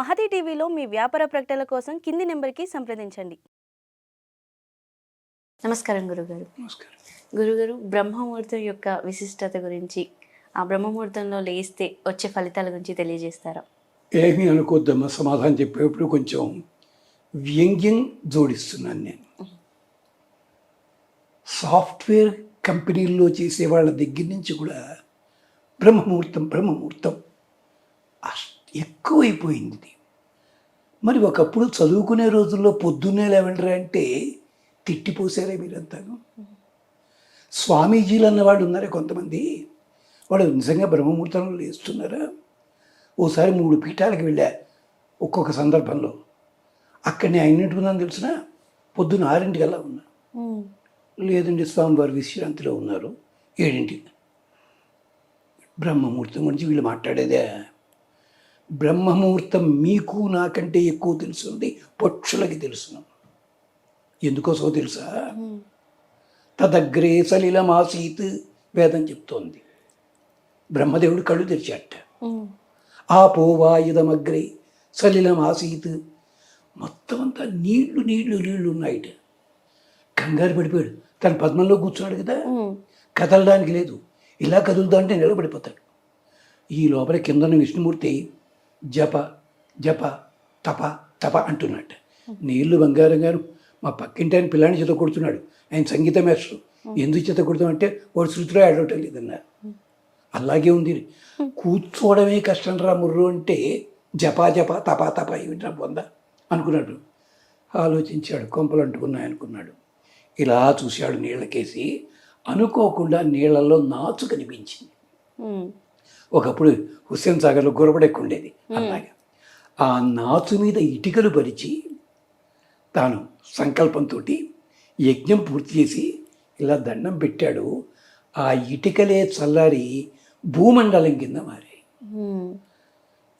మహతి టీవీలో మీ వ్యాపార ప్రకటనల కోసం కింది నెంబర్కి సంప్రదించండి. నమస్కారం గురుగారు. నమస్కారం. గురుగారు బ్రహ్మముహూర్తం యొక్క విశిష్టత గురించి ఆ బ్రహ్మముహూర్తంలో లేస్తే వచ్చే ఫలితాల గురించి తెలియజేస్తారా? ఏమీ అనుకోద్దమ్మా సమాధానం చెప్పేప్పుడు కొంచెం వ్యంగ్యం జోడిస్తున్నాను నేను. సాఫ్ట్వేర్ కంపెనీల్లో చేసే వాళ్ళ దగ్గర నుంచి కూడా బ్రహ్మముహూర్తం బ్రహ్మముహూర్తం అస్- ఎక్కువైపోయింది. మరి ఒకప్పుడు చదువుకునే రోజుల్లో పొద్దున్నే లేవంటారా అంటే తిట్టిపోసారే మీరంతాను. స్వామీజీలు అన్నవాడు ఉన్నారే కొంతమంది. వాడు నిజంగా బ్రహ్మముహూర్తంలో లేస్తున్నారా? ఓసారి మూడు పీఠాలకు వెళ్ళా ఒక్కొక్క సందర్భంలో. అక్కడ నేను అయినట్టుకున్నాను తెలిసిన పొద్దున్న ఆరింటికల్లా ఉన్నా. లేదండి స్వామివారి విశ్రాంతిలో ఉన్నారు. ఏడింటికి. బ్రహ్మముహూర్తం గురించి వీళ్ళు మాట్లాడేదే బ్రహ్మముహూర్తం మీకు నాకంటే ఎక్కువ తెలుసుంది పక్షులకి తెలుసును. ఎందుకోసమో తెలుసా? తదగ్రే సలిలమాసీత్ వేదం చెప్తోంది. బ్రహ్మదేవుడు కళ్ళు తెరిచాట ఆపోవాయుధమగ్రే సలిలమాసీత్. మొత్తం అంతా నీళ్ళు నీళ్ళు నీళ్ళు ఉన్నాయిట. కంగారు పడిపోయాడు. తన పద్మంలో కూర్చున్నాడు కదా. కదలడానికి లేదు. ఇలా కదులుతా అంటే నిలబడిపోతాడు. ఈ లోపల కిందన విష్ణుమూర్తి జప జప తప తప అంటున్నాడు. నీళ్ళు బంగారం గారు మా పక్కింటి ఆయన పిల్లాన్ని చేత కొడుతున్నాడు. ఆయన సంగీత మేస్టర్ ఎందుకు చేత కొడుతామంటే వాడు శృతిలో ఆడవటం లేదన్నారు. అలాగే ఉంది. కూర్చోవడమే కష్టం రా ముర్రు అంటే జపా జపా తపా తపా ఏమిట్రా పొంద అనుకున్నాడు. ఆలోచించాడు కొంపలు అంటుకున్నాయి అనుకున్నాడు. ఇలా చూశాడు నీళ్ళకేసి. అనుకోకుండా నీళ్ళల్లో నాచు కనిపించింది. ఒకప్పుడు హుస్సేన్ సాగర్లో గురబడి ఎక్కువ ఉండేది అలాగా ఆ నాచు మీద ఇటుకలు పరిచి తాను సంకల్పంతో యజ్ఞం పూర్తి చేసి ఇలా దండం పెట్టాడు. ఆ ఇటుకలే చల్లారి భూమండలం కింద మారాయి.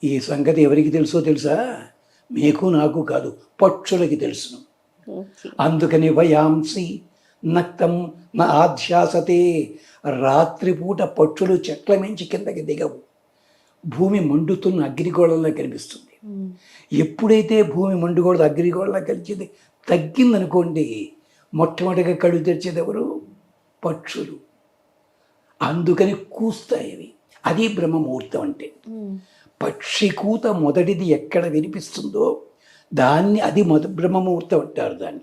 ఈ సంగతి ఎవరికి తెలుసో తెలుసా? మీకు నాకు కాదు పక్షులకి తెలుసును. అందుకని వయాంసి నక్తం నా ఆధ్యాసతే రాత్రిపూట పక్షులు చెట్ల మించి కిందకి దిగవు. భూమి మండుతున్న అగ్నిగోళంలో కనిపిస్తుంది. ఎప్పుడైతే భూమి మండుగోళ అగ్నిగోళంలో కలిసింది తగ్గిందనుకోండి మొట్టమొదటిగా కళ్ళు తెరిచేది ఎవరు? పక్షులు. అందుకని కూస్తాయి అవి. అది బ్రహ్మముహూర్తం అంటే. పక్షి కూత మొదటిది ఎక్కడ వినిపిస్తుందో దాన్ని అది మొద బ్రహ్మముహూర్తం అంటారు దాన్ని.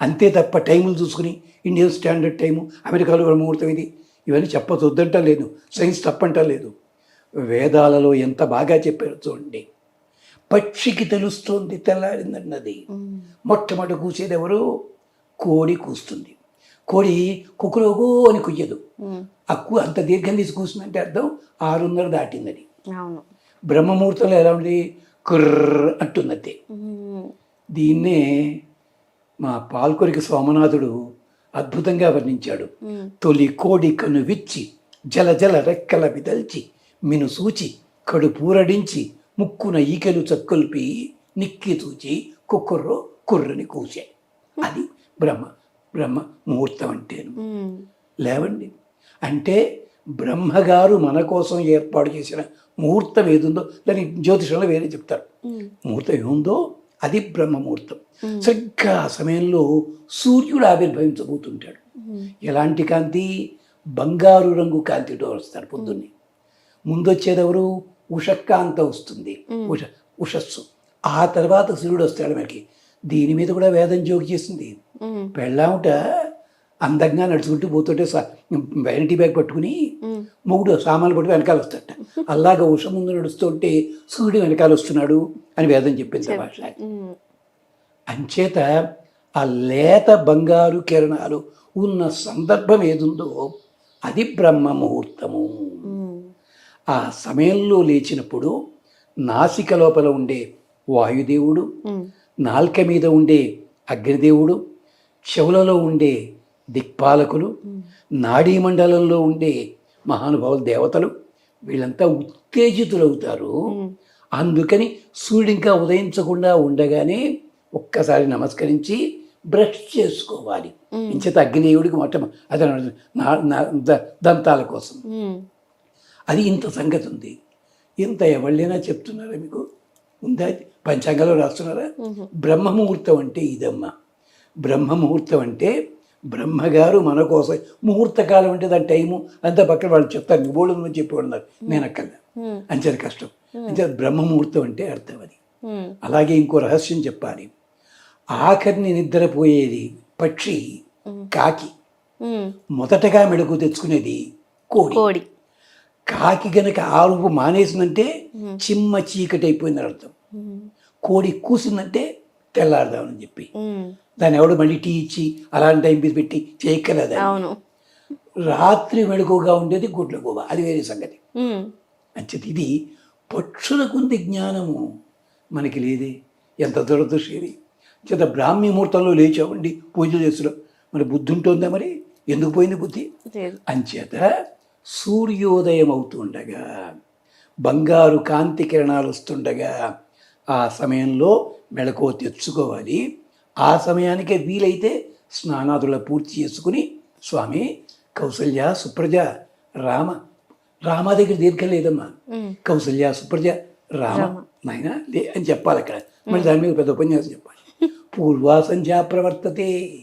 అంతే తప్ప టైములు చూసుకుని ఇండియన్ స్టాండర్డ్ టైము అమెరికాలో బ్రహ్మముహూర్తం ఇది. ఇవన్నీ చెప్పొద్దంట లేదు. సైన్స్ తప్పంట లేదు. వేదాలలో ఎంత బాగా చెప్పారు చూడండి. పక్షికి తెలుస్తోంది తెల్లారిందన్నది. మొట్టమొదటి కూసేది ఎవరు? కోడి కూస్తుంది. కోడి కుకులోగో అని కుయ్యదు. ఆ కు అంత దీర్ఘం తీసి కూస్తుందంటే అర్థం ఆరున్నర దాటిందని బ్రహ్మముహూర్తంలో ఎలా ఉంది కుర్ర అంటున్నది. దీన్నే మా పాల్కొరికి సోమనాథుడు అద్భుతంగా వర్ణించాడు. తొలి కోడి కను విచ్చి జల జల రెక్కల విదల్చి మిను సూచి కడుపూరడించి ముక్కున ఈకెలు చక్కొల్పి నిక్కి చూచి కుక్కుర్రో కుర్రని కూచే అది బ్రహ్మ బ్రహ్మ ముహూర్తం అంటేను. లేవండి. అంటే బ్రహ్మగారు మన కోసం ఏర్పాటు చేసిన ముహూర్తం ఏదుందో దాని జ్యోతిషంలో వేరే చెప్తారు. ముహూర్తం ఏముందో అది బ్రహ్మముహూర్తం. సరిగ్గా ఆ సమయంలో సూర్యుడు ఆవిర్భవించబోతుంటాడు. ఎలాంటి కాంతి? బంగారు రంగు కాంతితో వస్తాడు పొద్దున్నే. ముందు వచ్చేది ఎవరు ఉషకాంత వస్తుంది ఉష ఉషస్సు. ఆ తర్వాత సూర్యుడు వస్తాడు మనకి. దీని మీద కూడా వేదం జోకి చేసింది. పెళ్ళాముట అందంగా నడుచుకుంటూ పోతుంటే వ్యానిటీ బ్యాగ్ పట్టుకుని మొగుడు సామాన్లు పట్టుకు వెనకాల వస్తాడట. అలాగా ఉష ముందు నడుస్తుంటే సూర్యుడు వెనకాల వస్తున్నాడు అని వేదం చెప్పింది భాష. అంచేత ఆ లేత బంగారు కిరణాలు ఉన్న సందర్భం ఏదుందో అది బ్రహ్మ ముహూర్తము ఆ సమయంలో లేచినప్పుడు నాసిక లోపల ఉండే వాయుదేవుడు నాల్క మీద ఉండే అగ్నిదేవుడు చెవులలో ఉండే దిక్పాలకులు నాడీ మండలంలో ఉండే మహానుభావులు దేవతలు వీళ్ళంతా ఉత్తేజితులవుతారు. అందుకని సూర్యుడు ఇంకా ఉదయించకుండా ఉండగానే ఒక్కసారి నమస్కరించి బ్రష్ చేసుకోవాలి. ఇంచేత అగ్నేయుడికి మొట్ట అదే దంతాల కోసం. అది ఇంత సంగతి ఉంది. ఇంత ఎవళ్ళైనా చెప్తున్నారా మీకు? ఉందా? పంచాంగంలో రాస్తున్నారా? బ్రహ్మముహూర్తం అంటే ఇదమ్మా. బ్రహ్మముహూర్తం అంటే బ్రహ్మగారు మన కోసం ముహూర్త కాలం అంటే దాని టైము అంతా పక్కన వాళ్ళు చెప్తారు. నిబోళం అని చెప్పి ఉన్నారు. నేను ఉమ్, అంచేది కష్టం. అంచేది బ్రహ్మముహూర్తం అంటే అర్థం అది. అలాగే ఇంకో రహస్యం చెప్పాలి. ఆఖరిని నిద్రపోయేది పక్షి కాకి. మొదటగా మెడుకు తెచ్చుకునేది కోడి. కోడి. కాకి గనక ఆరుపు మానేసిందంటే చిమ్మ చీకటి అయిపోయిందని అర్థం కోడి కూసిందంటే తెల్లారదామని చెప్పి. దాన్ని ఎవడు మళ్ళీ టీ ఇచ్చి అలాంటి టైం మీద పెట్టి చేయక్కర్లేదు అవును. రాత్రి మెడుకుగా ఉండేది గుడ్ల గోబ అది వేరే సంగతి. అంచేది ఇది పక్షులకు ఉంది జ్ఞానము. మనకి లేదే. ఎంత దురదృష్టం ఇది. చేత బ్రాహ్మీ ముహూర్తంలో లేచామండి. పూజలు చేసులో మరి బుద్ధి ఉంటుందా మరి? ఎందుకు పోయింది బుద్ధి? అంచేత సూర్యోదయం అవుతుండగా బంగారు కాంతి కిరణాలు వస్తుండగా ఆ సమయంలో మెళకువ తెచ్చుకోవాలి. ఆ సమయానికే వీలైతే స్నానాదుల పూర్తి చేసుకుని స్వామి కౌసల్య సుప్రజ రామ రామ దగ్గర దీర్ఘం లేదమ్మా. కౌసల్య సుప్రజ రామ. నాయన లే అని చెప్పాలి అక్కడ. మళ్ళీ దాని మీద పెద్ద ఉపన్యాసం చెప్పాలి. పూర్వా సంధ్యా ప్రవర్తతే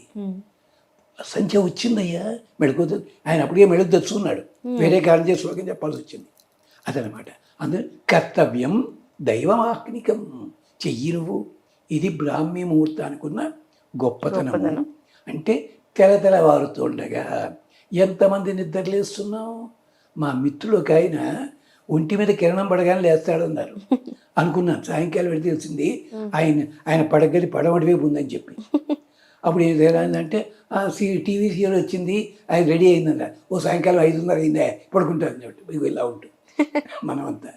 సంఖ్య వచ్చిందయ్యా. మెడుకు ఆయన అప్పటికే మెడుకు తెచ్చుకున్నాడు వేరే కారణం చేసి శ్లోకం చెప్పాల్సి వచ్చింది. అదనమాట. అందులో కర్తవ్యం దైవమాహ్నికం చెయ్యి నువ్వు. ఇది బ్రాహ్మీ ముహూర్తానికి ఉన్న గొప్పతనం. అంటే తెల తెలవారుతుండగా ఎంతమంది నిద్రలేస్తున్నావు మా మిత్రుడు ఒక ఆయన ఒంటి మీద కిరణం పడగానే లేస్తాడన్నారు. అనుకున్నాను. సాయంకాలం వెళితే తెలిసింది ఆయన ఆయన పడగది పడమటి వైపు ఉందని చెప్పి. అప్పుడు ఏం చేయాలంటే టీవీ సీరియల్ వచ్చింది అది రెడీ అయిందన్న ఓ సాయంకాలం ఐదున్నర అయిందే? ఇగో ఇలా ఉంటుంది మనమంతా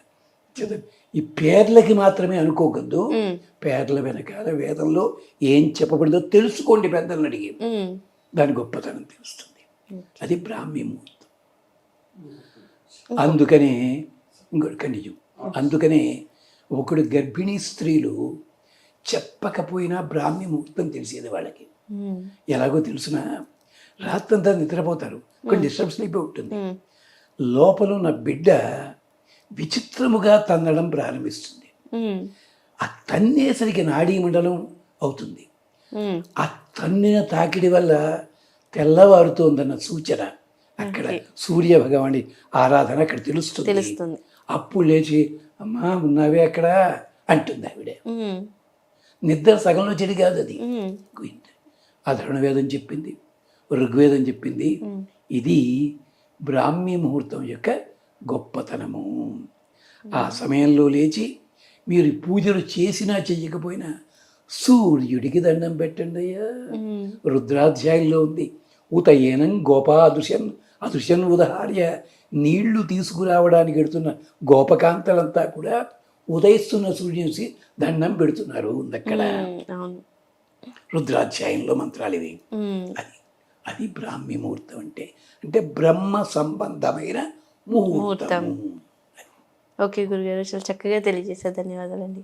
ఈ పేర్లకి మాత్రమే అనుకోకూడదు ఉమ్, పేర్ల వెనకాల వేదంలో ఏం చెప్పబడిందో తెలుసుకోండి పెద్దలను అడిగి. దాని గొప్పతనం తెలుస్తుంది. అది బ్రాహ్మీ ముహూర్తం. అందుకనే కంటిన్యూ అందుకనే ఒకడు గర్భిణీ స్త్రీలు చెప్పకపోయినా బ్రాహ్మీ ముహూర్తం తెలిసేది వాళ్ళకి. ఎలాగో తెలుసిన? రాత్రంతా నిద్రపోతారు. కొన్ని డిస్టర్బ్ స్లీప్ ఉంటుంది. లోపల ఉన్న బిడ్డ విచిత్రముగా తన్నడం ప్రారంభిస్తుంది. ఆ తన్నేసరికి నాడీ మండలం అవుతుంది. ఆ తన్నిన తాకిడి వల్ల తెల్లవారుతోందన్న సూచన అక్కడ సూర్య భగవాని ఆరాధన అక్కడ తెలుస్తుంది. అప్పుడు లేచి అమ్మా ఉన్నావే అక్కడ? అంటుంది ఆవిడ. నిద్ర సగంలో చెడి కాదు అది. ఉమ్, అధర్వణవేదం చెప్పింది ఋగ్వేదం చెప్పింది. ఇది బ్రాహ్మీ ముహూర్తం యొక్క గొప్పతనము. ఆ సమయంలో లేచి మీరు పూజలు చేసినా చెయ్యకపోయినా సూర్యుడికి దండం పెట్టండి అయ్యా. రుద్రాధ్యాయంలో ఉంది. ఉతయేనం గోపా అదృశ్యన్ అదృశ్యన్ ఉదహార్య నీళ్ళు తీసుకురావడానికి ఎడుతున్న గోపకాంతలంతా కూడా ఉదయిస్తున్న సూర్యుని దండం పెడుతున్నారు అవును. రుద్రాధ్యాయంలో మంత్రాలు ఇవి. అది అది బ్రాహ్మీ ముహూర్తం అంటే అంటే బ్రహ్మ సంబంధమైన ముహూర్తం. ఓకే గురుగారు చాలా చక్కగా తెలియజేశారు. ధన్యవాదాలండి.